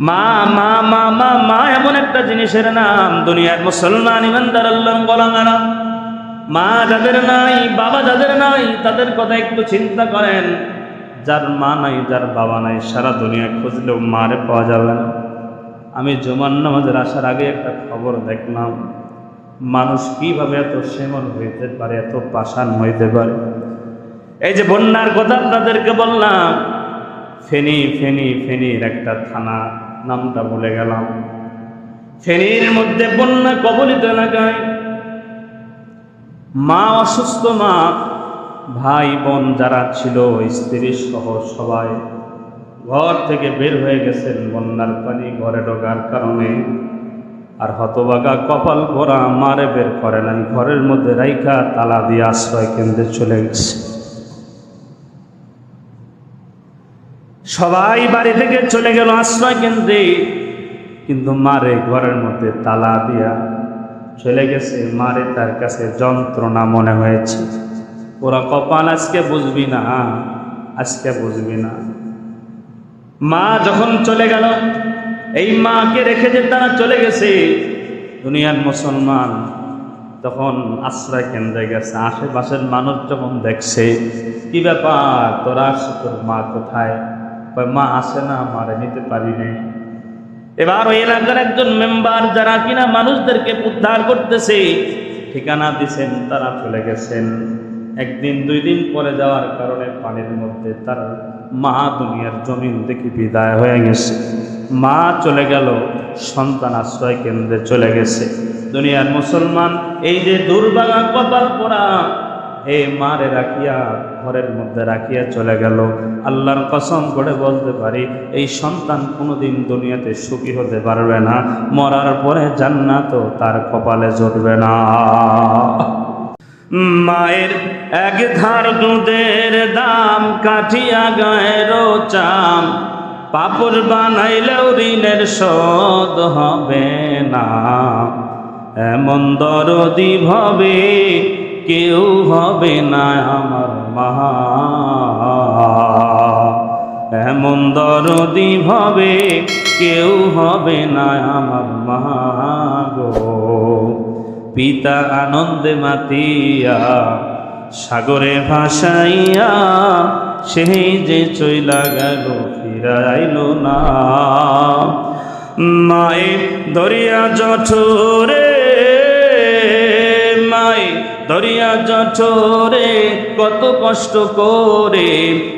মা মা মা মা মা, এমন একটা জিনিসের নাম। দুনিয়ার মুসলমান ইমানদার আল্লাহ গোলামেরা মা যাদের নাই, বাবা যাদের নাই, তাদের কথা একটু চিন্তা করেন। যার মা নাই, যার বাবা নাই, সারা দুনিয়া খুঁজলেও মারে পাওয়া যাবে না। আমি জুমার নামাজের আসার আগে একটা খবর দেখলাম। মানুষ কীভাবে এত সেমন হইতে পারে, এত পাষাণ হইতে পারে? এই যে বন্যার কথা আপনাদেরকে বললাম, ফেনী ফেনী, ফেনীর একটা থানা। নামটা ভুলে গেলাম। ফেনীর মধ্যে বন্যা কবলিত এলাকায় মা অসুস্থ, মা, ভাই, বোন যারা ছিল স্ত্রী সহ সবাই ঘর থেকে বের হয়ে গেছেন বন্যার পানি ঘরে ঢোকার কারণে। আর হতবাগা কপাল ভরা মারে বের করে নাই। ঘরের মধ্যে রাইখা তালা দিয়ে আশ্রয় কেন্দ্রে চলে গেছে। সবাই বাড়ি থেকে চলে গেল আশ্রয় কেন্দ্রে। কিন্তু মারে ঘরের মধ্যে তালা দিয়া চলে গেছে। মারে তার কাছে যন্ত্রণা মনে হয়েছে। ওরা কপাল আজকে বুঝবি না আজকে বুঝবি না। মা যখন চলে গেল, এই মাকে রেখে যে তারা চলে গেছে, দুনিয়ার মুসলমান তখন আশ্রয় কেন্দ্রে গেছে। আশেপাশের মানুষ যখন দেখছে, কি ব্যাপার? তোরা তোর মা কোথায়? মা আসে না, মারে, নিতে পারি নাই। এবার ওই এলাকার একজন মেম্বার যারা কিনা মানুষদেরকে উদ্ধার করতেছে, ঠিকানা দিছেন, তারা চলে গেছেন। একদিন, দুই দিন পরে যাওয়ার কারণে পানির মধ্যে তার মা দুনিয়ার জমিন দেখি বিদায় হয়ে গেছে। মা চলে গেল সন্তান আশ্রয় কেন্দ্রে চলে গেছে। দুনিয়ার মুসলমান, এই যে দুর্বাগা কপাল পরা হে মারে রাখিয়া ঘরের মধ্যে রাখিয়া চলে গেল। আল্লাহর কসম করে বলতে পারি, এই সন্তান কোনোদিন দুনিয়াতে সুখী হতে পারবে না, মরার পরে জান্নাতও তার কপালে জুটবে না। মায়ের এক ধার দুধের দাম কাঠিয়া গায়ের চাম পাপড় বানাইলেও ঋণের শোধ হবে না। এমন দরদি ভবে কেউ হবে না আমার মা এমন দরদি ভবে কেউ হবে না আমার মা গো। পিতা আনন্দে মাতিয়া, সাগরে ভাসাইয়া সেই যে চইলা গেল, ফিরাইল না। মায়ে দরিয়া জঠরে মাই দরিয়া জঠরে কত কষ্ট করে,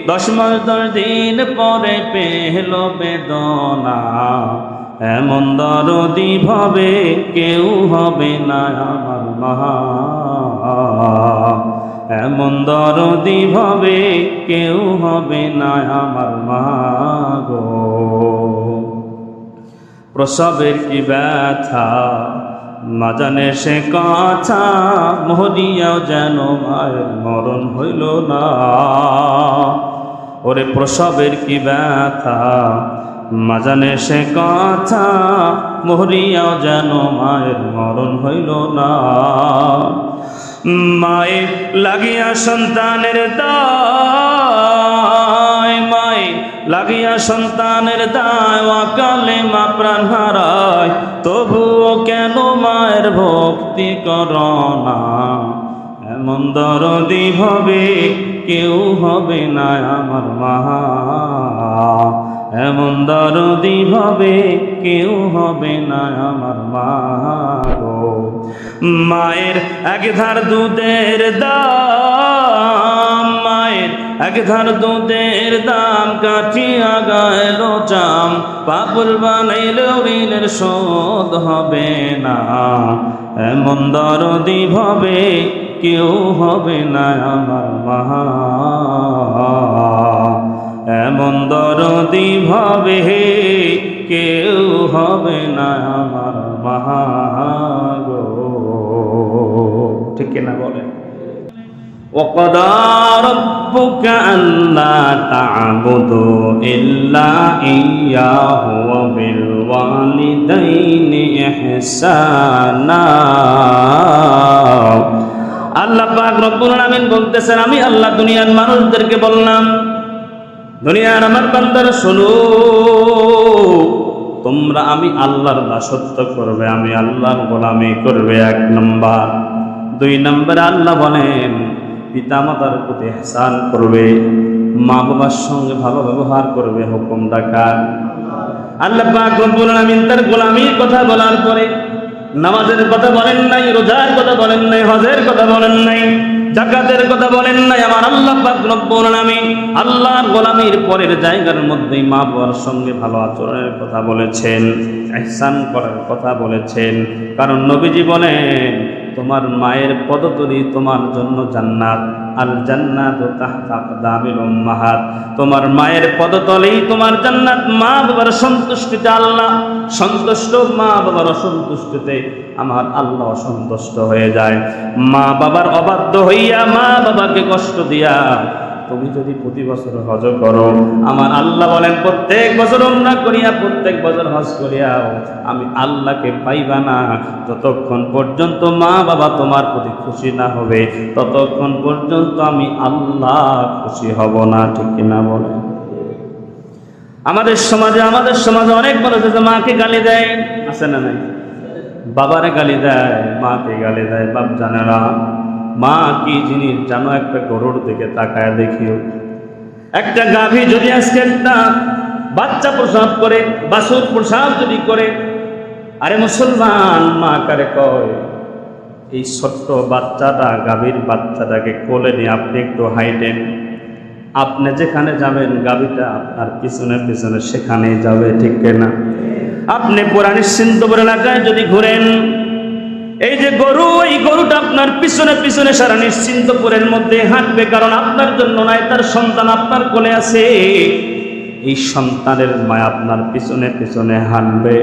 দশ মাস দশ দিন পরে পেহল বেদনা। এমন দরদি ভাবে কেউ হবে না আমার মহা এমন দরদি ভাবে কেউ হবে না আমার মা গো। প্রসবের কি ব্যথা মাজানে সে কথা মহরিয়াও যেন মায়ের মরণ হইল না। ওরে প্রসবের কি ব্যথা মাজানে সে কথা মহরিয়াও যেন মায়ের মরণ হইল না। মায়ের লাগিয়া সন্তানের দায় মায়ে লাগিয়া সন্তানের দায় অকালে মা প্রাণ হারায়। তবুও কেন মায়ের ভক্তি কর না? এমন দরদি হবে, কেউ হবে না আমার মা। এমন দরদি হবে, কেউ হবে না আমার মা মায়ের এক ধার দুধের দাম, মায়ের এক ধার দুধের দাম কাঠিয়া গায়ের চাম। পাপুর বানাইলেও ঋণের শোধ হবে না। এমন দরদি ভাবে কেউ হবে না আমার মহা এমন দরদি ভাবে কেউ হবে না আমার মহাগো ঠিক না বলেন? وقضى ربك ألا تعبدوا إلا إياه وبالوالدين إحسانا আল্লাহ পাক রব্বুল আলামিন বলতেছেন আমি আল্লাহ দুনিয়ার মানুষদেরকে বললাম দুনিয়ার আমার বান্দার শোনো তোমরা আমি আল্লাহর দাসত্ব করবে আমি আল্লাহর গোলামি করবে এক নম্বর দুই নম্বরে আল্লাহ বলেন পিতামাতার প্রতি হেসান করবে মা বাবার সঙ্গে ভালো ব্যবহার করবে হুকুম ডাকার আল্লাহ পাক আলামিন তার গোলামির কথা বলার পরে নামাজের কথা বলেন নাই, রোজার কথা বলেন নাই, হজের কথা বলেন নাই, জাকাতের কথা বলেন নাই, আমার আল্লাহ পাক রব্বুল আলামিন আল্লাহর গোলামির পরের জায়গার মধ্যেই মা বাবার সঙ্গে ভালো আচরণের কথা বলেছেন ইহসান করার কথা বলেছেন। কারণ নবীজি বলেন তোমার মায়ের পদতলি তোমার জন্য জান্নাত। আল জান্নাত তাহতা মাহাত তোমার মায়ের পদতলেই তোমার জান্নাত। মা বাবার সন্তুষ্টিতে আল্লাহ সন্তুষ্ট, মা বাবার অসন্তুষ্টিতে আমার আল্লাহ অসন্তুষ্ট হয়ে যায়। মা বাবার অবাধ্য হইয়া মা বাবাকে কষ্ট দিয়া তুমি যদি প্রতি বছর হজ করো, আমার আল্লাহ বলেন, প্রত্যেক বছর ওমরা করিয়া, প্রত্যেক বছর হজ করিয়াও আমি আল্লাহকে পাইবা না। যতক্ষণ পর্যন্ত মা বাবা তোমার প্রতি খুশি না হবে, ততক্ষণ পর্যন্ত আমি আল্লাহ খুশি হব না, ঠিক কিনা বলে আমাদের সমাজে আমাদের সমাজে অনেক মানুষ আছে, মাকে গালি দেয়, আছে না নাই? বাবারে গালি দেয়, মাকে গালি দেয়, বাপ জানে না মা, কি জিনিস জানো? একটা গরুর দিকে তাকায় দেখিও। একটা গাভী যদি আজকে একটা বাচ্চা প্রসাব করে বাসুর প্রসাব যদি করে, আরে মুসলমান, মা কারে কয়, এই ছোট্ট বাচ্চাটা, গাভীর বাচ্চাটাকে কোলে নিয়ে আপনি একটু হাইটেন। আপনি যেখানে যাবেন, গাভীটা আপনার পিছনে পিছনে সেখানেই যাবে, ঠিক না আপনি পুরা নিশ্চিন্তপুর এলাকায় যদি ঘুরেন এই যে গরু, এই গরুটা আপনার পিছনে পিছনে সারা নিশ্চিন্তপুরের মধ্যে হাঁটবে, কারণ আপনার জন্য নয়, তার সন্তান আপনার কোলে আছে। এই সন্তানের মায় আপনার পিছনে পিছনে হাঁটবে।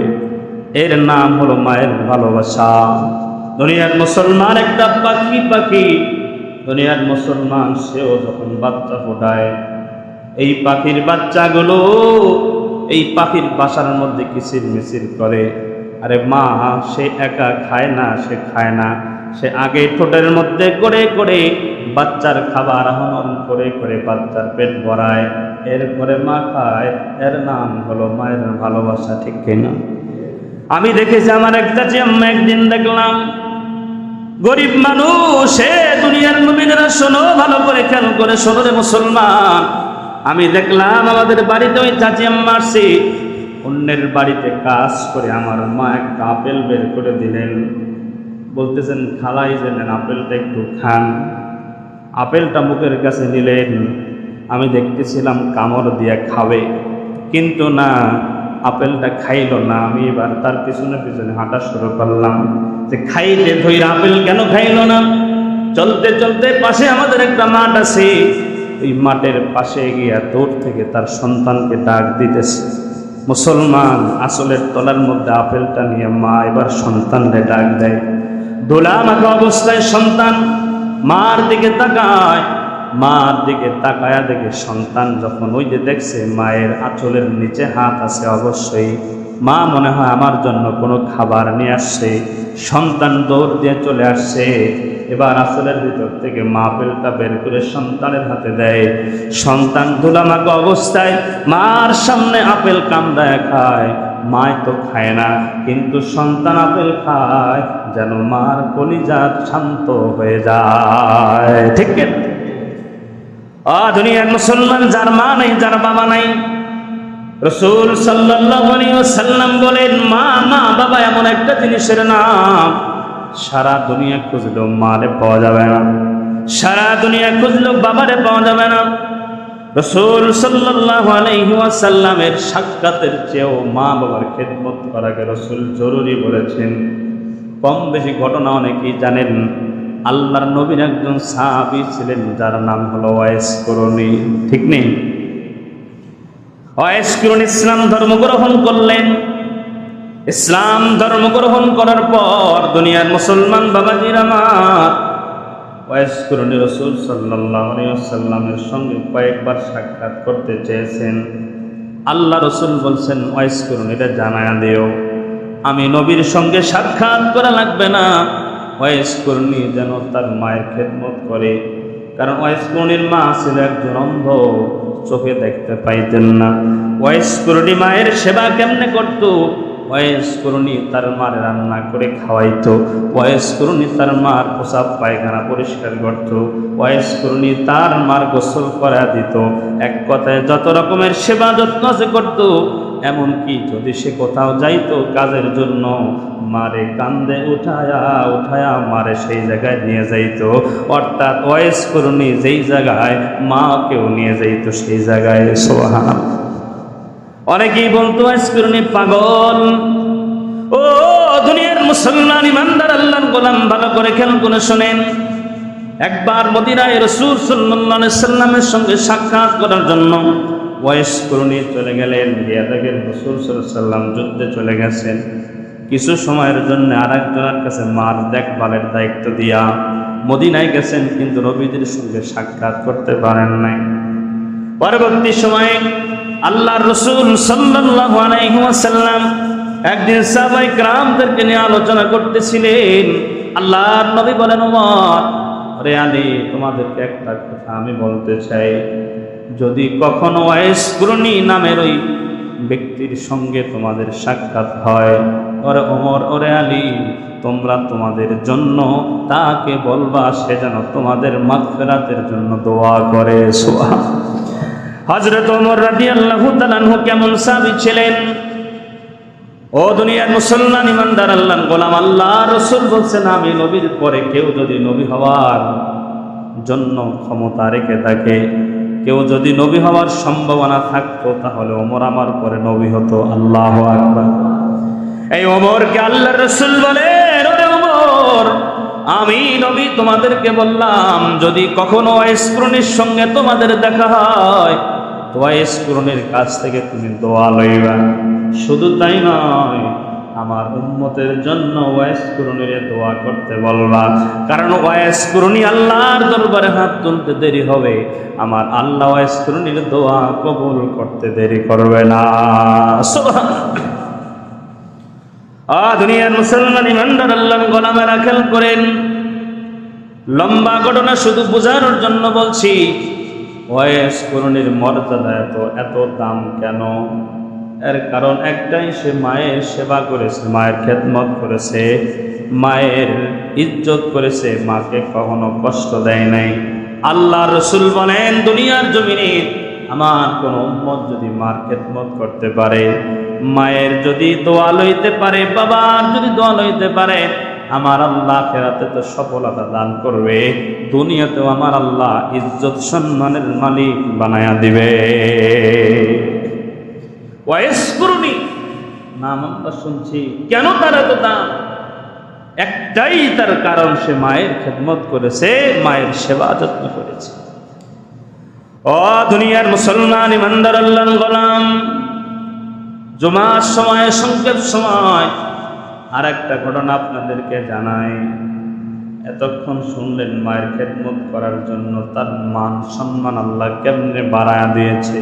এর নাম হলো মায়ের ভালোবাসা। দুনিয়ার মুসলমান একটা পাখি পাখি, দুনিয়ার মুসলমান সেও যখন বাচ্চা ফোটায়, এই পাখির বাচ্চাগুলো এই পাখির বাসার মধ্যে কিচির মিচির করে। আরে মা, সে একা খায় না, সে খায় না। সে আগে ঠোঁটের মধ্যে করে করে বাচ্চার খাবার আহরণ করে করে বাচ্চার পেট ভরায়। এরপরে মা খায়, এর নাম হলো মায়ের ভালোবাসা, ঠিক কিনা আমি দেখেছি আমার একটা আম্মা একদিন দেখলাম, গরিব মানুষ, সে দুনিয়ার নবীরা শোনো, ভালো করে খেয়াল করে শোনো রে মুসলমান। আমি দেখলাম আমাদের বাড়িতে ওই চাচি আম্মা আসছে অন্যের বাড়িতে কাজ করে আমার মা একটা আপেল বের করে দিলেন। বলতেছেন, খালাই যে নেন আপেলটা একটু খান। আপেলটা মুখের কাছে নিলেন। আমি দেখতেছিলাম কামড় দিয়ে খাবে। কিন্তু না, আপেলটা খাইলো না। আমি এবার তার পিছনে পিছনে হাঁটা শুরু করলাম যে, খাইলে ধৈর আপেল কেন খাইলো না? চলতে চলতে পাশে আমাদের একটা মাঠ আছে। ওই মাঠের পাশে গিয়া দূর থেকে তার সন্তানকে ডাক দিতেছে। মুসলমান আসলের তলার মধ্যে আপেলটা নিয়ে মা এবার সন্তানকে ডাক দেয়। দোলা মাখা অবস্থায় সন্তান, মার দিকে তাকায়। মার দিকে তাকায়া দেখে সন্তান যখন ওই যে দেখছে, মায়ের আঁচলের নিচে হাত আছে অবশ্যই। মা মনে হয় আমার জন্য কোনো খাবার নিয়ে আসছে। সন্তান দৌড় দিয়ে চলে আসছে। এবার আসলের ভিতর থেকে মা আপেলটা বের করে সন্তানের হাতে দেয়। সন্তান ধুলামাকে অবস্থায় মার সামনে আপেল কামড়ায় খায়। মায় তো খায় না, কিন্তু সন্তান আপেল খায় যেন মার কলিজা শান্ত হয়ে যায়। ঠিক আ মুসলমান, যার মা নাই, যার বাবা নাই। রসুল সাল্লাহ সাল্লাম বলেন, মা মা, বাবা এমন একটা জিনিসের নাম সারা দুনিয়া খুঁজলেও মারে পাওয়া যাবে না। সারা দুনিয়া খুঁজলেও বাবারে পাওয়া যাবে না। রসুল সাল্লাহ আলাইসাল্লামের সাক্ষাতের চেয়েও মা বাবার খেদমত করাকে রসুল জরুরি বলেছেন। কম বেশি ঘটনা অনেকেই জানেন, আল্লাহর নবীর একজন সাহাবি ছিলেন, যার নাম হলো ওয়েস করণী ঠিক নেই? ওয়েস করণ ইসলাম ধর্ম গ্রহণ করলেন ইসলাম ধর্ম গ্রহণ করার পর দুনিয়ার মুসলমান বাবাজির আমার ওয়েস করণী রসুল সাল্লামের সঙ্গে কয়েকবার সাক্ষাৎ করতে চেয়েছেন। আল্লাহ রসুল বলছেন এটা জানায়া দিও। আমি নবীর সঙ্গে সাক্ষাৎ করা লাগবে না। ওয়েস করুনি যেন তার মায়ের খেদমত করে। কারণ ওয়েস করুনির মা ছিল একজন অন্ধ, চোখে দেখতে পাইতেন না। ওয়াইস করুনি মায়ের সেবা কেমনে করত? ওয়াইস করুনি তার মার রান্না করে খাওয়াইতো। ওয়াইস করুনি তার মার পোশাক পায়খানা পরিষ্কার করত। ওয়াইস করুনি তার মার গোসল করা দিত। এক কথায় যত রকমের সেবা যত্ন সে করত, এমনকি যদি সে কোথাও যাইতো কাজের জন্য, মারে কান্দে উঠায়া উঠায়া মারে সেই জায়গায় নিয়ে যাইতো। অর্থাৎ ওয়েস করুনি যেই জায়গায় মাকেও নিয়ে যাইতো সেই জায়গায়। সোহান অনেকেই বলতো করুনি পাগল। ও, দুনিয়ার মুসলমান ইমানদার, আল্লাহর গোলাম, ভালো করে খেয়াল করে শোনেন। একবার মদিনায় রসুল সাল্লাহ সাল্লামের সঙ্গে সাক্ষাৎ করার জন্য ওয়েস করুনি চলে গেলেন। গিয়া দেখেন রসুল সাল্লাম যুদ্ধে চলে গেছেন। কিছু সময়ের জন্য আরেকজনের কাছে মার দেখভালের দায়িত্ব দিয়া মদিনায় গেছেন, কিন্তু রবিদের সঙ্গে সাক্ষাৎ করতে পারেন নাই। পরবর্তী সময়ে আল্লাহ রসুল ওয়াসাল্লাম একদিন সাহাবাই গ্রামদেরকে নিয়ে আলোচনা করতেছিলেন। আল্লাহর নবী বলেন রে আলী, তোমাদেরকে একটা কথা আমি বলতে চাই। যদি কখনো ওয়াইসকুরনি নামের ওই ব্যক্তির সঙ্গে তোমাদের সাক্ষাৎ হয়, ওরে ওমর ওরে আলী, তোমরা তোমাদের জন্য তাকে বলবা, সে যেন তোমাদের মাগফিরাতের জন্য দোয়া করে। সোয়া হজরত ওমর রাদিয়াল্লাহু তাআলাহু কেমন সাবি ছিলেন? ও দুনিয়ার মুসলমান ইমানদার আল্লাহ গোলাম, আল্লাহ রসুল বলছেন, আমি নবীর পরে কেউ যদি নবী হওয়ার জন্য ক্ষমতা রেখে থাকে, কেউ যদি নবী হওয়ার সম্ভাবনা থাকতো, তাহলে ওমর আমার পরে নবী হতো। আল্লাহ আকবার। এই ওমরকে আল্লাহ রসুল ওমর, আমি নবী তোমাদেরকে বললাম, যদি কখনো স্ক্রনির সঙ্গে তোমাদের দেখা হয় ওয়াইস পূরণের কাছ থেকে তুমি দোয়া লইবা। শুধু তাই নয়, আমার উম্মতের জন্য ওয়াইস পূরণের দোয়া করতে বলবা। কারণ ওয়াইস পূরণী আল্লাহর দরবারে হাত তুলতে দেরি হবে। আমার আল্লাহ ওয়াইস পূরণীর দোয়া কবুল করতে দেরি করবে না। আ দুনিয়ার মুসলমান ইমানদার খেল করেন। লম্বা ঘটনা শুধু বোঝানোর জন্য বলছি ওয়েস করুণের মর্যাদা এত এত দাম কেন? এর কারণ একটাই, সে মায়ের সেবা করেছে, মায়ের খেদমত করেছে, মায়ের ইজ্জত করেছে, মাকে কখনো কষ্ট দেয় নাই। আল্লাহ রসুল বলেন, দুনিয়ার জমিনে আমার কোনো উম্মত যদি মার খেদমত করতে পারে, মায়ের যদি দোয়া লইতে পারে, বাবার যদি দোয়া লইতে পারে আমার আল্লাহ ফেরাতে তো সফলতা দান করবে। দুনিয়াতেও আমার আল্লাহ ইজ্জত সম্মানের মালিক বানায়া দিবে। ওয়াইস করুনি নাম আমরা শুনছি, কেন তার এত দাম? একটাই তার কারণ, সে মায়ের খেদমত করেছে, মায়ের সেবা যত্ন করেছে। ও দুনিয়ার মুসলমান, ইমানদার আল্লাহ গোলাম, জমার সময়, সংকেত সময় আর একটা ঘটনা আপনাদেরকে জানাই। এতক্ষণ শুনলেন মায়ের খেদমত করার জন্য তার মান সম্মান আল্লাহ কেমনে বাড়ায় দিয়েছে।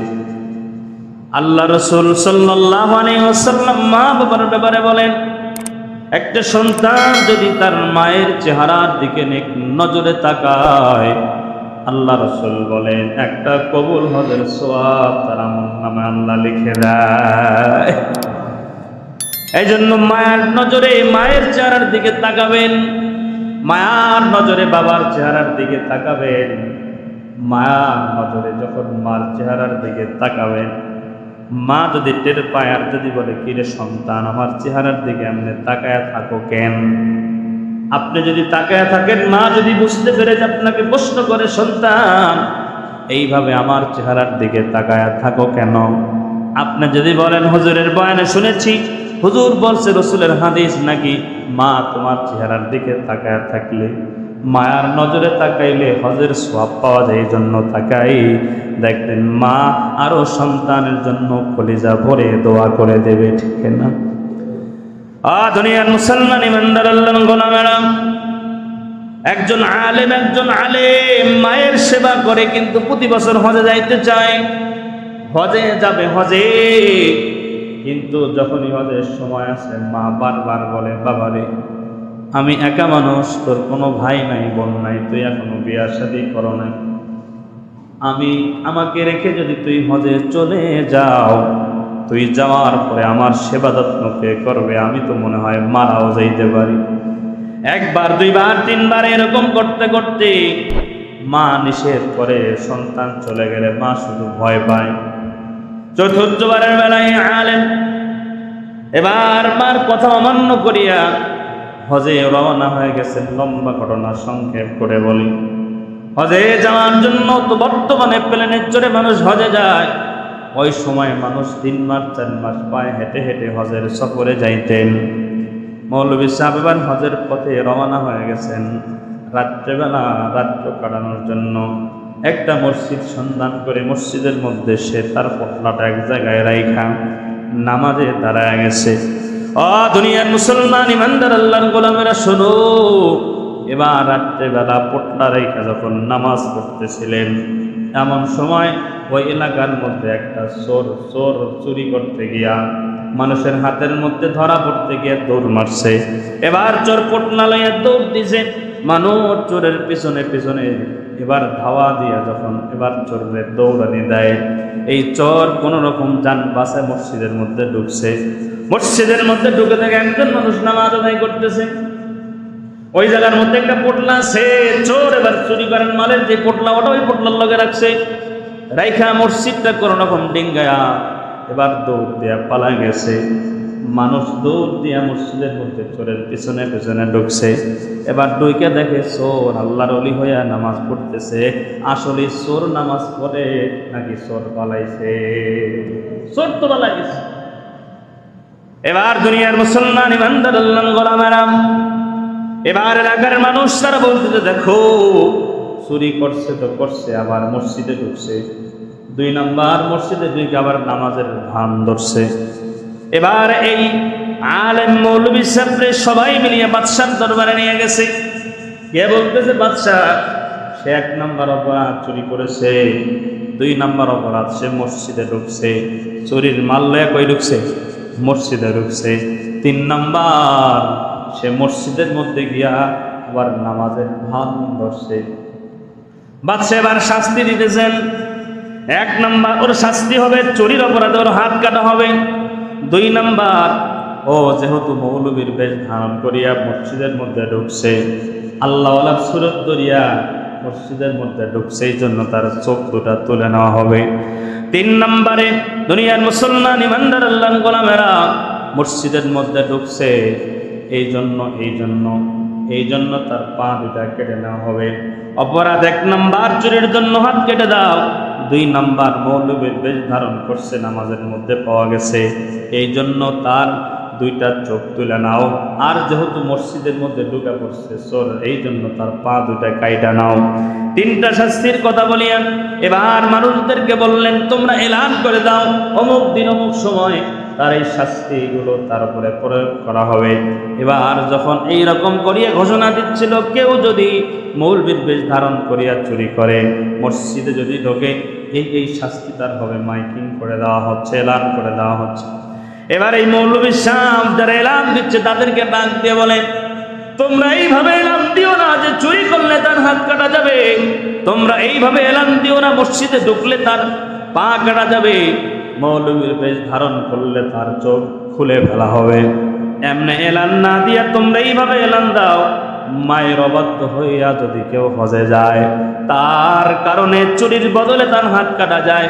আল্লাহ রসুল সাল্লাম মা বাবার ব্যাপারে বলেন, একটা সন্তান যদি তার মায়ের চেহারার দিকে নজরে তাকায়, আল্লাহ রসুল বলেন, একটা কবুল হজের সোয়াব তারা নামে আল্লাহ লিখে দেয়। এই জন্য মায়ার নজরে মায়ের চেহারার দিকে তাকাবেন। মায়ার নজরে বাবার চেহারার দিকে তাকাবেন। মায়ার নজরে যখন মার চেহারার দিকে তাকাবেন, মা যদি টের পায় আর যদি বলে কিরে সন্তান, আমার চেহারার দিকে এমনি তাকায়া থাকো কেন? আপনি যদি তাকায়া থাকেন, মা যদি বুঝতে পেরে যে আপনাকে প্রশ্ন করে, সন্তান, এইভাবে আমার চেহারার দিকে তাকায়া থাকো কেন? আপনি যদি বলেন, হুজুরের বয়ানে শুনেছি হুজুর বলছে, রসুলের হাদিস নাকি মা তোমার চেহারার দিকে তাকায় থাকলে, মায়ার নজরে তাকাইলে হজের সব পাওয়া যায় এই জন্য তাকাই। দেখবেন মা আরও সন্তানের জন্য কলিজা ভরে দোয়া করে দেবে, ঠিক না? আ দুনিয়ার মুসলমান ইমানদার আল্লাহ গোলামেরা, একজন আলেম একজন আলেম, মায়ের সেবা করে কিন্তু প্রতি বছর হজে যাইতে চায়। হজে যাবে, হজে কিন্তু যখন হজের সময় আসে, মা বারবার বলে, বাবারে, আমি একা মানুষ, তোর কোনো ভাই নাই, বোন নাই, তুই এখনও বিয়ার সাথে করো নাই। আমি আমাকে রেখে যদি তুই হজে চলে যাও, তুই যাওয়ার পরে আমার সেবা যত্ন কে করবে, আমি তো মনে হয় মারাও যাইতে পারি। একবার, দুইবার, তিনবার এরকম করতে করতে মা নিষেধ করে সন্তান চলে গেলে মা শুধু ভয় পায়। চতুর্থবারের বেলায় আলেন এবার মার কথা অমান্য করিয়া হজে রওনা হয়ে গেছেন লম্বা ঘটনা সংক্ষেপ করে বলি। হজে যাওয়ার জন্য তো বর্তমানে প্লেনের জোরে মানুষ হজে যায়। ওই সময় মানুষ তিন মাস, চার মাস পায়ে হেঁটে হেঁটে হজের সফরে যাইতেন। মৌলবী সাহেব এবার হজের পথে রওনা হয়ে গেছেন। রাত্রেবেলা রাত্র কাটানোর জন্য। একটা মসজিদ সন্ধান করে মসজিদের মধ্যে সে তার পটলাটা এক জায়গায় রাইখা, নামাজে দাঁড়ায় গেছে। অ দুনিয়ার মুসলমান ইমানদার আল্লাহর গোলামেরা, শোনো। এবার রাত্রেবেলা পটলা রেখা যখন নামাজ পড়তেছিলেন, এমন সময় ওই এলাকার মধ্যে একটা চোর চোর চুরি করতে গিয়া মানুষের হাতের মধ্যে ধরা পড়তে গিয়ে দৌড় মারছে। এবার চোর পটলা দৌড় দিছে। মানুষ চোরের পিছনে পিছনে এবার ধাওয়া দিয়া যখন এবার চোরের দৌড়ানি দেয়, এই চোর কোন রকম যান বাসে মসজিদের মধ্যে ঢুকছে। মসজিদের মধ্যে ঢুকে থেকে একজন মানুষ নামাজ আদায় করতেছে। ওই জায়গার মধ্যে একটা পোটলা সে চোর এবার চুরি করেন মালের যে পোটলা, ওটা ওই পোটলার লগে রাখছে। রাইখা মসজিদটা কোনো রকম ডিঙ্গায়া, এবার দৌড় দেয়া পালা গেছে। মানুষ দৌড় দিয়া মসজিদের মধ্যে চোরের পিছনে পিছনে ঢুকছে। এবার ডুইকে দেখে চোর, আল্লাহর অলি হইয়া নামাজ পড়তেছে। আসলে চোর নামাজ পড়ে নাকি চোর পালাইছে? চোর তো পালাইছে এবার দুনিয়ার মুসলমান, ইমানদার আল্লাহ গোলামেরাম এবার এলাকার মানুষ তারা বলতেছে, দেখো, চুরি করছে তো করছে, আবার মসজিদে ঢুকছে। দুই নাম্বার মসজিদে ঢুকে আবার নামাজের ভান ধরছে। এবার এই আলেম মৌলবী সাহেবরে সবাই মিলিয়ে বাদশার দরবারে নিয়ে গেছে। কে বলতেছে, বাদশাহ, সে এক নম্বর অপরাধ চুরি করেছে, দুই নাম্বার অপরাধ সে মসজিদে ঢুকছে, চুরির মাল লয়া কই ঢুকছে? মসজিদে ঢুকছে। তিন নাম্বার, সে মসজিদের মধ্যে গিয়া আবার নামাজের ভান ধরছে। বাদশাহ এবার শাস্তি দিতেছেন। এক নাম্বার, ওর শাস্তি হবে, চুরির অপরাধে ওর হাত কাটা হবে। দুই নাম্বার, ও যেহেতু মৌলবীর বেশ ধারণ করিয়া মসজিদের মধ্যে ঢুকছে, আল্লাহ সুরত দরিয়া মসজিদের মধ্যে ঢুকছে, এই জন্য তার চোখ দুটা তুলে নেওয়া হবে। তিন নম্বরে, দুনিয়ার মুসলমান, ইমানদার আল্লাহ গোলামেরা মসজিদের মধ্যে ঢুকছে, এই জন্য এই জন্য এই জন্য তার পা দুটা কেটে নেওয়া হবে। অপরাধ এক নাম্বার, চুরির জন্য হাত কেটে দাও। দুই নাম্বার, মৌলবীর বেশ ধারণ করছে, নামাজের মধ্যে পাওয়া গেছে। এই জন্য তার দুইটা চোখ তুলে নাও। আর যেহেতু মসজিদের মধ্যে ঢুকা পড়ছে চোর এই জন্য তার পা দুটা কাইটা নাও। তিনটা শাস্তির কথা বলিয়া এবার মানুষদেরকে বললেন, তোমরা এলান করে দাও। অমুক দিন অমুক সময় তার এই শাস্তিগুলো তার উপরে প্রয়োগ করা হবে। এবার যখন এই রকম করিয়া ঘোষণা দিচ্ছিল, কেউ যদি মৌলবীর বেশ ধারণ করিয়া চুরি করে, মসজিদে যদি ঢোকে, এই এই শাস্তি তার হবে, মাইকিং করে দেওয়া হচ্ছে, এলান করে দেওয়া হচ্ছে। এবার এই মৌলবী সাম যারা এলান দিচ্ছে, তাদেরকে ডাক দিয়ে বলে, তোমরা এইভাবে এলান দিও না যে চুরি করলে তার হাত কাটা যাবে। তোমরা এইভাবে এলান দিও না, মসজিদে ঢুকলে তার পা কাটা যাবে। মৌলবীর বেশ ধারণ করলে তার চোখ খুলে ফেলা হবে। এমনি এলান না দিয়া তোমরা এইভাবে এলান দাও, মায়ের অবাধ্য হইয়া যদি কেউ হজে যায়, তার কারণে চুরির বদলে তার হাত কাটা যায়।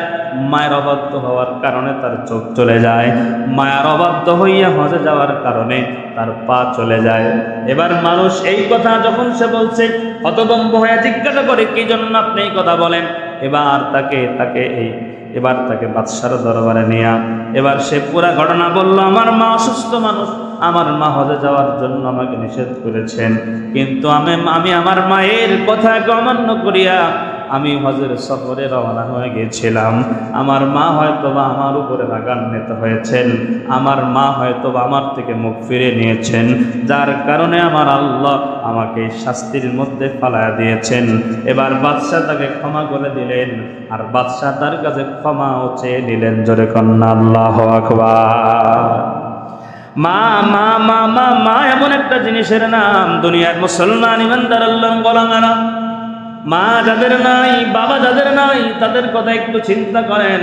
মায়ের অবাধ্য হওয়ার কারণে তার চোখ চলে যায়। মায়ের অবাধ্য হইয়া হজে যাওয়ার কারণে তার পা চলে যায়। এবার মানুষ এই কথা যখন সে বলছে, হতদম্ব হয়ে জিজ্ঞাসা করে, কি জন্য আপনি এই কথা বলেন? এবার তাকে তাকে এই এবার তাকে বাদশার দরবারে নেয়া এবার সে পুরা ঘটনা বলল, আমার মা অসুস্থ মানুষ, আমার মা হজে যাওয়ার জন্য আমাকে নিষেধ করেছেন। কিন্তু আমি আমি আমার মায়ের কথাকে অমান্য করিয়া আমি হজের সফরে রওনা হয়ে গিয়েছিলাম আমার মা হয়তো বা আমার উপরে রাগান্বিত হয়েছেন। আমার মা হয়তো বা আমার থেকে মুখ ফিরে নিয়েছেন। যার কারণে আমার আল্লাহ আমাকে শাস্তির মধ্যে ফালায়া দিয়েছেন। এবার বাদশাহ তাকে ক্ষমা করে দিলেন। আর বাদশাহ তার কাছে ক্ষমাও চেয়ে নিলেন। জোরে কন্যা, আল্লাহ আকবার। মা মা মা মা মা, এমন একটা জিনিসের নাম। দুনিয়ার মুসলমান ইমানদার আল্লাহ গোলামেরা মা যাদের নাই, বাবা যাদের নাই, তাদের কথা একটু চিন্তা করেন।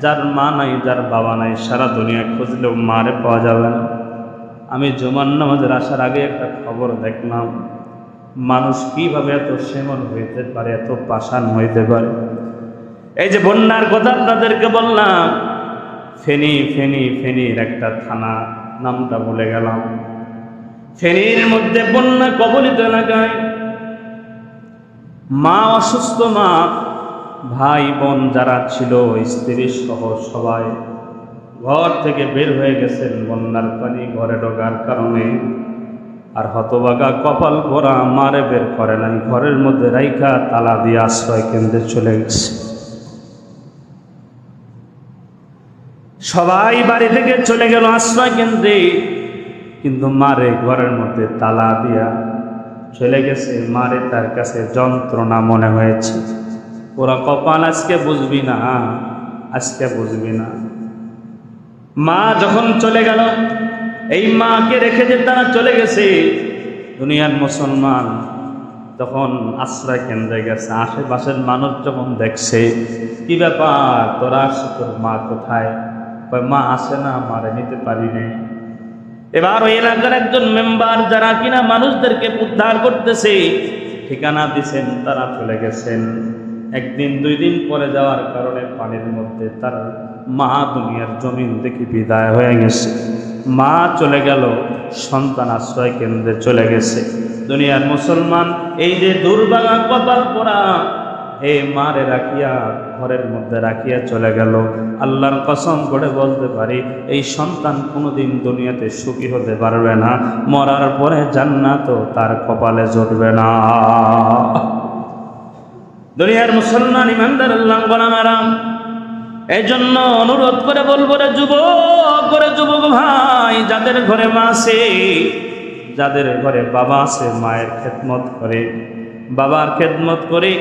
যার মা নাই, যার বাবা নাই, সারা দুনিয়া খুঁজলেও মারে পাওয়া যাবে না। আমি জুমার নামাজের আসার আগে একটা খবর দেখলাম। মানুষ কীভাবে এত সেমন হইতে পারে, এত পাষাণ হইতে পারে? এই যে বন্যার কথা আপনাদেরকে বললাম, ফেনী ফেনী, ফেনীর একটা থানা, নামটা ভুলে গেলাম। ফেনীর মধ্যে বন্যা কবলিত এলাকায় মা অসুস্থ মা ভাই বোন যারা ছিল স্ত্রী সহ সবাই ঘর থেকে বের হয়ে গেছেন বন্যার পানি ঘরে ঢোকার কারণে। আর হতবাগা কপাল পরা মারে বের করে নাই, ঘরের মধ্যে রাইখা তালা দিয়ে আশ্রয় কেন্দ্রে চলে গেছে। সবাই বাড়ি থেকে চলে গেল আশ্রয় কেন্দ্রে, কিন্তু মারে ঘরের মধ্যে তালা দিয়া চলে গেছে, মারে তার কাছে যন্ত্রণা মনে হয়েছে। ওরা কপাল আজকে বুঝবি না, আজকে বুঝবি না। মা যখন চলে গেল, এই মাকে রেখে যে তারা চলে গেছে, দুনিয়ার মুসলমান তখন আশ্রয় কেন্দ্রে গেছে। আশেপাশের মানুষ যখন দেখছে, কি ব্যাপার? তোরা আসছে তোর মা কোথায়? মা আসে না, মারে নিতে পারি নাই। এবার ওই এলাকার একজন মেম্বার যারা কিনা মানুষদেরকে উদ্ধার করতেছে, ঠিকানা দিছেন, তারা চলে গেছেন। একদিন, দুই দিন পরে যাওয়ার কারণে পানির মধ্যে তার মা দুনিয়ার জমিন দেখি বিদায় হয়ে গেছে। মা চলে গেল, সন্তান আশ্রয় কেন্দ্রে চলে গেছে। দুনিয়ার মুসলমান, এই যে দুর্বাগা কপাল পরা হে মারে রাখিয়া, ঘরের মধ্যে রাখিয়া চলে গেল। আল্লাহর কসম করে বলতে পারি, এই সন্তান কোনোদিন দুনিয়াতে সুখী হতে পারবে না। মরার পরে জান্নাত তার কপালে জুটবে না। দুনিয়ার মুসলমান ইমানদার আল্লাহ এই জন্য অনুরোধ করে বলব রে যুবক করে যুবক ভাই, যাদের ঘরে মা আছে, যাদের ঘরে বাবা আছে, মায়ের খেদমত করে, বাবার খেদমত করে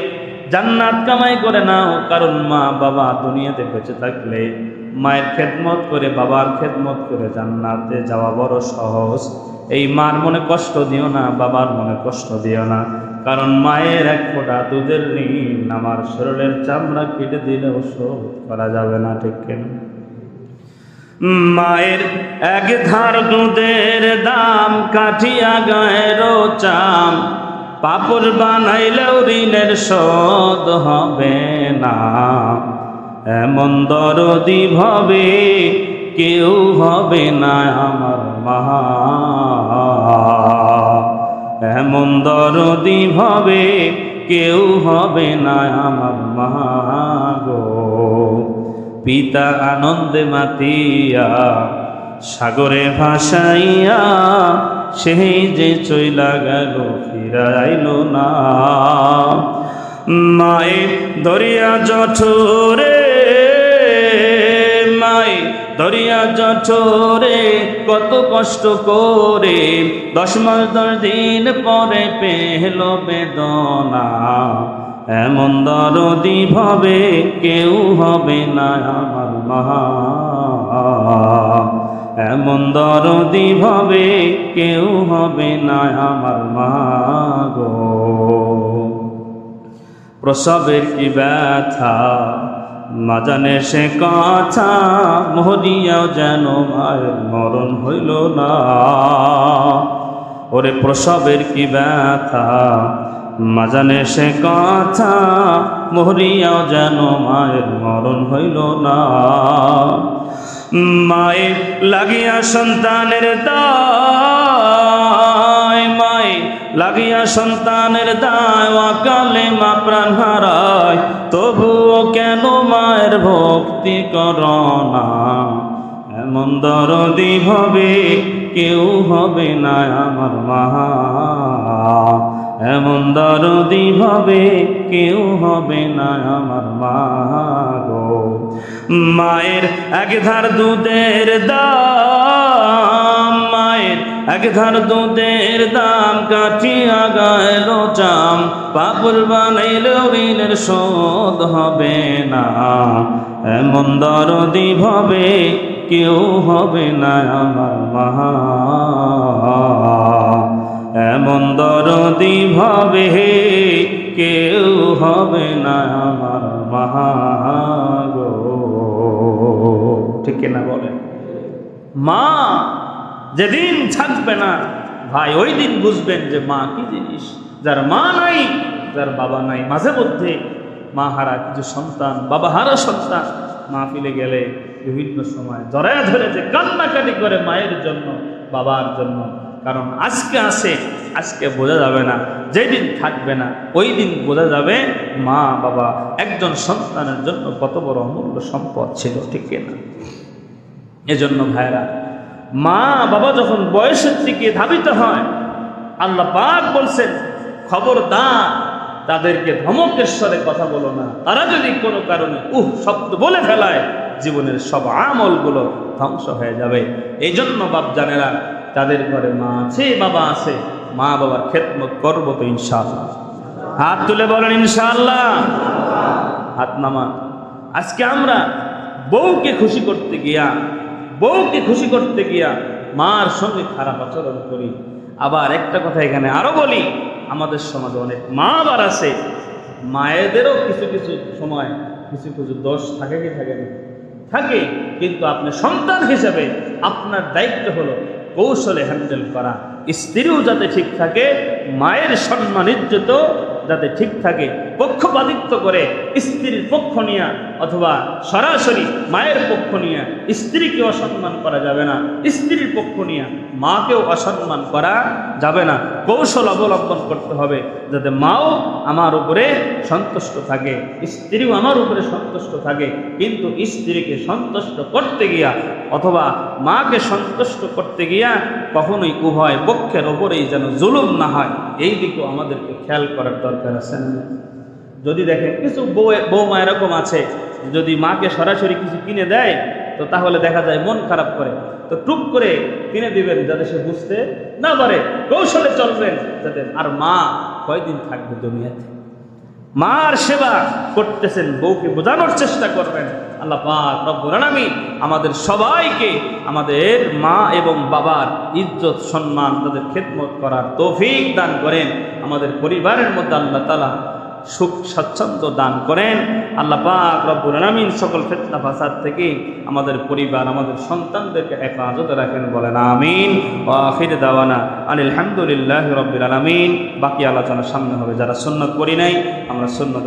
জান্নাত কামাই করে নাও, কারণ মা বাবা দুনিয়াতে বেঁচে থাকলে মায়ের খেদমত করে বাবার খেদমত করে জান্নাতে যাওয়া বড় সহজ। এই মার মনে কষ্ট দিও না, বাবার মনে কষ্ট দিও না, কারণ মায়ের এক ফোঁটা দুধের ঋণ আমার শরীরের চামড়া কেটে দিলেও শোধ করা যাবে না, ঠিক কেন? মায়ের এক ধার দুধের দাম কাঠিয়া গায়ের চাম পাপড় বানাইলেও ঋণের শোধ হবে না। এমন দরদি ভাবে কেউ হবে না আমার মা। এমন দরদি ভাবে কেউ হবে না আমার মা গো। পিতা আনন্দে মাতিয়া, সাগরে ভাসাইয়া সেই যে চইলা গেল, ফিরাইল না। মায়ে দরিয়া জঠরে মাই দরিয়া জঠরে, কত কষ্ট করে দশ মাস দশ দিন পরে পেহল বেদনা। এমন দরদি ভাবে কেউ হবে না আমার মহা এমন দরদি ভাবে কেউ হবে না আমার মা প্রসবের কি ব্যথা? মা জানে সে কথা। মহরিয়াও যেন মায়ের মরণ হইল না। ওরে প্রসবের কি ব্যথা? মা জানে সে কথা। মহরিয়াও যেন মায়ের মরণ হইল না। মায়ের লাগিয়া সন্তানের দায়, মায় লাগিয়া সন্তানের দায় অকালে মা প্রাণ হারায়, তবুও কেন মায়ের ভক্তি কর না? এমন দরদি হবে, কেউ হবে না আমার মা। এমন দরদি ভাবে কেউ হবে না আমার মা গো। মায়ের একধার দুধের দাম, মায়ের একধার দুধের দাম, কাঠি গেল চাম পাপুল বানাইলেও ঋণের শোধ হবে না। এমন দরদি ভাবে কেউ হবে না আমার মহা এমন দরদি ভাবে কেউ হবে না আমার মহা মা, যেদিন থাকবে না, ভাই ওই দিন বুঝবেন যে মা কি জিনিস? যার মা নাই, যার বাবা নাই, মাঝে মধ্যে মা হারা কিছু সন্তান, বাবা হারা সন্তান মা ফিলে গেলে বিভিন্ন সময় জড়ায় ধরে যে কান্নাকাটি করে মায়ের জন্য, বাবার জন্য। কারণ আজকে আসে আজকে বোঝা যাবে না, যেদিন থাকবে না ওই দিন বোঝা যাবে মা বাবা একজন সন্তানের জন্য কত বড় অমূল্য সম্পদ ছিল, ঠিক না? এজন্য ভাইরা মা বাবা যখন বয়সের দিকে ধাবিত হয়, আল্লাহ পাক বলছেন, খবরদার, তাদেরকে ধমকেশ্বরে কথা বলো না। তারা যদি কোনো কারণে, উহ, শব্দ বলে ফেলায়, জীবনের সব আমলগুলো ধ্বংস হয়ে যাবে। এই জন্য বাপ জানেরা তাদের ঘরে মা আছে, বাবা আছে মা বাবার খেদমত করব তো ইনশাআল্লাহ। হাত তুলে বলেন ইনশাআল্লাহ। হাত নামা আজকে আমরা বউকে খুশি করতে গিয়া, বউকে খুশি করতে গিয়া মার সঙ্গে খারাপ আচরণ করি। আবার একটা কথা এখানে আরও বলি, আমাদের সমাজে অনেক মা বার আছে, মায়েদেরও কিছু কিছু সময়, কিছু কিছু দোষ থাকে কি থাকে থাকে, কিন্তু আপনি সন্তান হিসেবে আপনার দায়িত্ব হলো কৌশলে হ্যান্ডেল করা। স্ত্রীও যাতে ঠিক থাকে, মায়ের সম্মান ইজ্জত যাতে ঠিক থাকে, পক্ষপাতিত্ব করে স্ত্রীর পক্ষ নিয়ে অথবা সরাসরি মায়ের পক্ষ নিয়ে স্ত্রীকে অসম্মান করা যাবে না, স্ত্রীর পক্ষ নিয়ে মাকেও অসম্মান করা যাবে না কৌশল অবলম্বন করতে হবে যাতে মাও আমার উপরে সন্তুষ্ট থাকে, স্ত্রীও আমার উপরে সন্তুষ্ট থাকে কিন্তু স্ত্রীকে সন্তুষ্ট করতে গিয়া অথবা মাকে সন্তুষ্ট করতে গিয়া কখনোই উভয় পক্ষের ওপরেই যেন জুলুম না হয়, এই দিকেও আমাদেরকে খেয়াল করার দরকার আছে? যদি দেখেন কিছু বউ বৌমা এরকম আছে যদি মাকে সরাসরি কিছু কিনে দেয়, তো তাহলে দেখা যায় মন খারাপ করে। তো টুক করে কিনে দিবেন যাতে সে বুঝতে না পারে, কৌশলে চলবেন যাতে আর মা কয়দিন থাকবে দুনিয়াতে? মার সেবা করতেছেন বউকে বোঝানোর চেষ্টা করবেন। আল্লাহ পাক আমাদের সবাইকে আমাদের মা এবং বাবার ইজ্জত, সম্মান, তাদের খেদমত করার তৌফিক দান করেন। আমাদের পরিবারের মধ্যে আল্লাহ তালা সুখ, স্বাচ্ছন্দ্য দান করেন। আল্লাহ পাক রব্বুল আলামিন সকল ফেতনা, ফাসাদ থেকে আমাদের পরিবার, আমাদের সন্তানদেরকে হেফাজত রাখেন, বলেন আমিন। আখির দাওয়ানা আলহামদুলিল্লাহ রব্বুল আলামিন। বাকি আলোচনা সামনে হবে, যারা সুন্নত করি নাই, আমরা সুন্নত